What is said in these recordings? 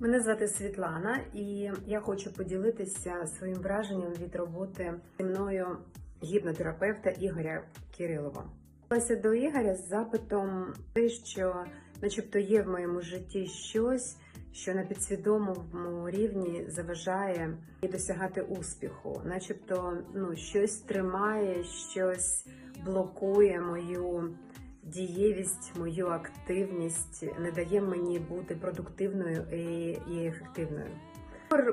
Мене звати Світлана, і я хочу поділитися своїм враженням від роботи зі мною гіпнотерапевта Ігоря Кирилова. Звернулася до Ігоря з запитом те, що, начебто, є в моєму житті щось, що на підсвідомому рівні заважає і досягати успіху, начебто, ну щось тримає, щось блокує мою дієвість, мою активність, не дає мені бути продуктивною і, ефективною.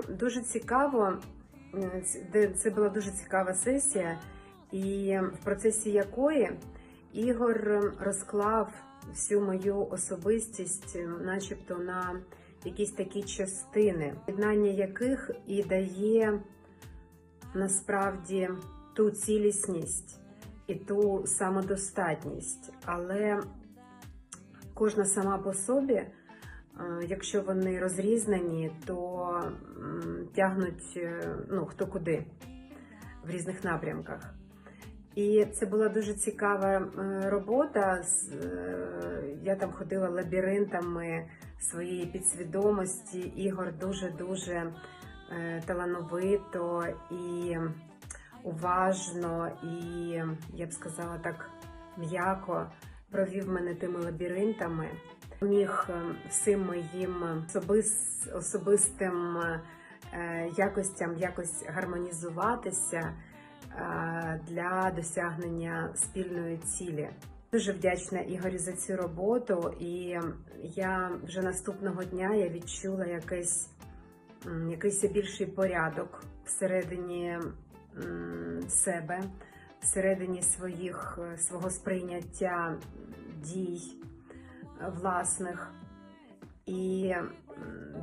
Дуже цікаво, це була дуже цікава сесія, і в процесі якої Ігор розклав всю мою особистість, начебто на якісь такі частини, єднання яких і дає насправді ту цілісність і ту самодостатність. Але кожна сама по собі, е, якщо вони розрізнені, то тягнуть е, ну, хто куди в різних напрямках. І це була дуже цікава е, робота. Я там ходила лабіринтами своєї підсвідомості. Ігор дуже-дуже е, талановито і уважно, і я б сказала так м'яко провів мене тими лабіринтами. Міг е, всім моїм особис, особистим е, якостям якось гармонізуватися е, для досягнення спільної цілі. Дуже вдячна Ігорю за цю роботу, і я вже наступного дня я відчула якийсь, якийсь більший порядок всередині себе, всередині своїх, е, свого сприйняття дій власних. І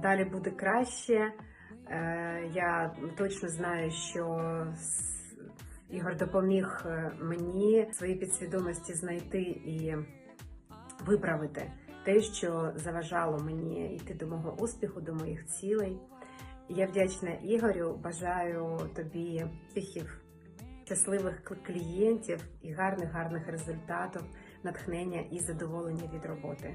далі буде краще. Е, Я точно знаю, що Ігор допоміг е, мені в своїй підсвідомості знайти і виправити те, що заважало мені йти до мого успіху, до моїх цілей. Я вдячна Ігорю, бажаю тобі успіхів, щасливих клієнтів і гарних гарних результатів, натхнення і задоволення від роботи.